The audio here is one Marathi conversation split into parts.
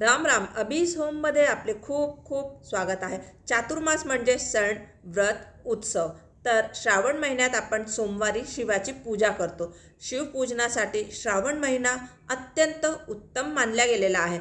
राम राम. अबीज होममध्ये आपले खूप खूप स्वागत आहे. चातुर्मास म्हणजे सण व्रत उत्सव. तर श्रावण महिन्यात आपण सोमवारी शिवाची पूजा करतो. शिवपूजनासाठी श्रावण महिना अत्यंत उत्तम मानला गेलेला आहे.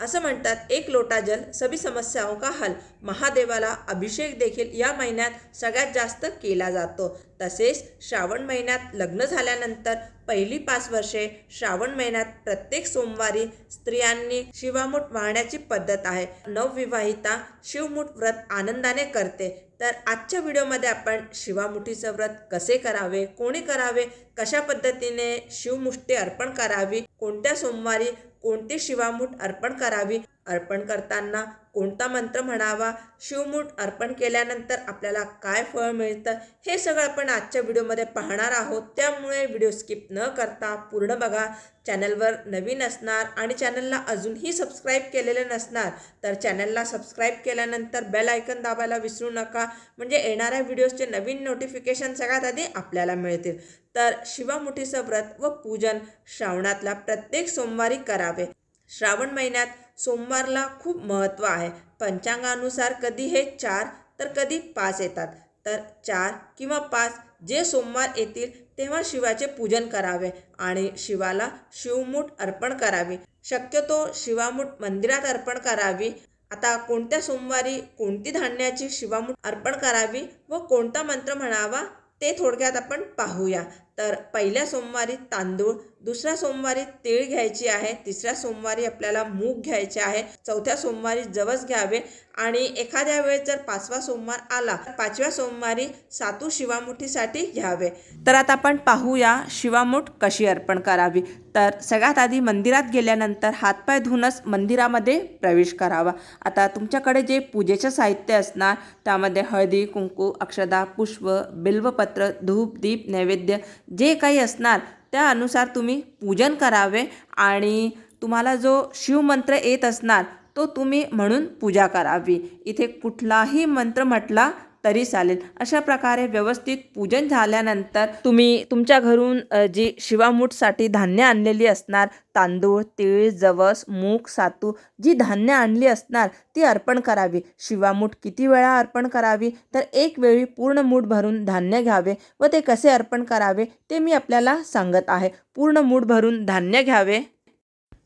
असं म्हणतात एक लोटा जल सभी समस्याओं का हल. महादेवाला अभिषेक देखील या महिन्यात सगळ्यात जास्त केला जातो. तसेच श्रावण महिन्यात लग्न झाल्यानंतर पहिली पाच वर्षे श्रावण महिन्यात प्रत्येक सोमवारी स्त्रियांनी शिवामूठ वाहण्याची पद्धत आहे. नवविवाहिता शिवमूठ व्रत आनंदाने करते. तर आजच्या व्हिडिओमध्ये आपण शिवामुठीचं व्रत कसे करावे कोणी करावे कशा पद्धतीने शिवमुष्टी अर्पण करावी कोणत्या सोमवारी कोणती शिवामूठ अर्पण करावी अर्पण करताना कोणता मंत्र म्हणावा? शिवमूठ अर्पण केल्यानंतर आपल्याला काय फळ मिळतं? हे सगळं आपण आजच्या व्हिडिओमध्ये पाहणार आहोत. त्यामुळे व्हिडिओ स्किप न करता पूर्ण बघा. चॅनलवर नवीन असणार आणि चॅनलला अजूनही सबस्क्राईब केलेले नसणार तर चॅनलला सबस्क्राईब केल्यानंतर बेल आयकन दाबायला विसरू नका. म्हणजे येणाऱ्या व्हिडिओजचे नवीन नोटिफिकेशन सगळ्यात आधी आपल्याला मिळतील. तर शिवामुठीचं व्रत व पूजन श्रावणातला प्रत्येक सोमवारी करावे. श्रावण महिन्यात सोमवारला खूप महत्त्व आहे. पंचांगानुसार कधी हे चार तर कधी पाच येतात. तर चार किंवा पाच जे सोमवार येतील तेव्हा शिवाचे पूजन करावे आणि शिवाला शिवमूठ अर्पण करावी. शक्यतो शिवामूठ मंदिरात अर्पण करावी. आता कोणत्या सोमवारी कोणती धान्याची शिवामूठ अर्पण करावी व कोणता मंत्र म्हणावा ते थोडक्यात आपण पाहूया. तर पहिल्या सोमवारी तांदूळ दुसऱ्या सोमवारी तीळ घ्यायची आहे तिसऱ्या सोमवारी आपल्याला मूग घ्यायचे आहे चौथ्या सोमवारी जवस घ्यावे आणि एखाद्या वेळेस जर पाचवा सोमवार आला तर पाचव्या सोमवारी सातू शिवामुठीसाठी घ्यावे. तर आता आपण पाहूया शिवामुठ कशी अर्पण करावी. तर सगळ्यात आधी मंदिरात गेल्यानंतर हातपाय धुवूनच मंदिरामध्ये प्रवेश करावा. आता तुमच्याकडे जे पूजेचं साहित्य असणार त्यामध्ये हळदी कुंकू अक्षदा पुष्प बिल्वपत्र धूप दीप नैवेद्य जे काही असणार त्यानुसार तुम्ही पूजन करावे आणि तुम्हाला जो शिवमंत्र येत असणार तो तुम्ही म्हणून पूजा करावी. इथे कुठलाही मंत्र म्हटला तरी चालेल. अशा प्रकारे व्यवस्थित पूजन झाल्यानंतर तुम्ही तुमच्या घरून जी शिवामूठसाठी धान्य आणलेली असणार तांदूळ तीळ जवस मूग सातू जी धान्य आणली असणार ती अर्पण करावी. शिवामूठ किती वेळा अर्पण करावी? तर एक वेळी पूर्ण मूठ भरून धान्य घ्यावे व ते कसे अर्पण करावे ते मी आपल्याला सांगत आहे. पूर्ण मूठ भरून धान्य घ्यावे.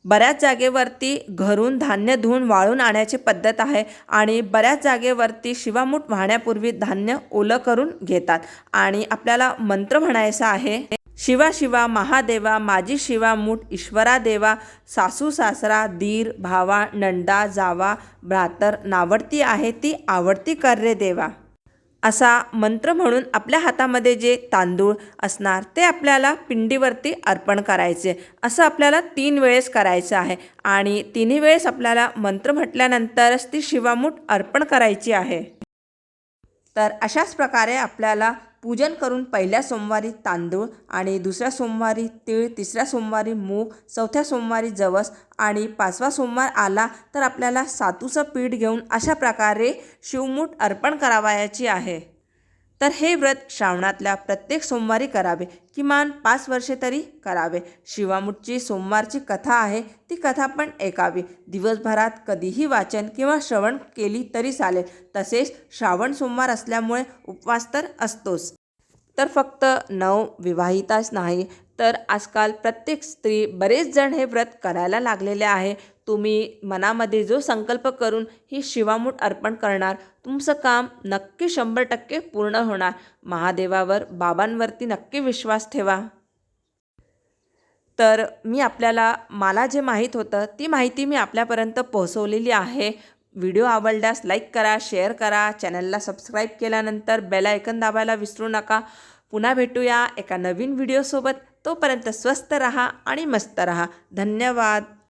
बऱ्याच जागेवरती घरून धान्य धुवून वाळून आणायची पद्धत आहे आणि बऱ्याच जागेवरती शिवामूठ वाहण्यापूर्वी धान्य ओलं करून घेतात. आणि आपल्याला मंत्र म्हणायचा आहे शिवा शिवा महादेवा माझी शिवा मूठ ईश्वरा देवा सासू सासरा दीर भावा नंदा जावा भ्रातर नावडती आहे ती आवडती कर रे देवा. असा मंत्र म्हणून आपल्या हातामध्ये जे तांदूळ असणार ते आपल्याला पिंडीवरती अर्पण करायचे. असं आपल्याला तीन वेळेस करायचं आहे. आणि तिन्ही वेळेस आपल्याला मंत्र म्हटल्यानंतरच ती शिवामूठ अर्पण करायची आहे. तर अशाच प्रकारे आपल्याला पूजन करून पहिल्या सोमवारी तांदूळ आणि दुसऱ्या सोमवारी तीळ तिसऱ्या सोमवारी मूग चौथ्या सोमवारी जवस आणि पाचवा सोमवार आला तर आपल्याला सातूचं पीठ घेऊन अशा प्रकारे शिवमूठ अर्पण करावयाची आहे. तर हे व्रत श्रावणातल्या प्रत्येक सोमवारी करावे. किमान पाच वर्षे तरी करावे. शिवामूठची सोमवारची कथा आहे ती कथा पण ऐकावी. दिवसभरात कधीही वाचन किंवा श्रवण केली तरी चालेल. तसेच श्रावण सोमवार असल्यामुळे उपवास तर असतोच. तर फक्त नव विवाहिताच नाही तर आजकाल प्रत्येक स्त्री बरेच जण हे व्रत करायला लागलेले आहे. तुम्ही मनामध्ये जो संकल्प करून ही शिवामूठ अर्पण करणार तुमचं काम नक्की शंभर टक्के पूर्ण होणार. महादेवावर बाबांवरती नक्की विश्वास ठेवा. तर मी आपल्याला मला जे माहीत होतं ती माहिती मी आपल्यापर्यंत पोहोचवलेली आहे. व्हिडिओ आवडल्यास लाईक करा शेअर करा चॅनलला सबस्क्राईब केल्यानंतर बेल आयकन दाबायला विसरू नका. पुन्हा भेटूया एका नवीन व्हिडिओसोबत. तोपर्यंत स्वस्त रहा आणि मस्त रहा. धन्यवाद.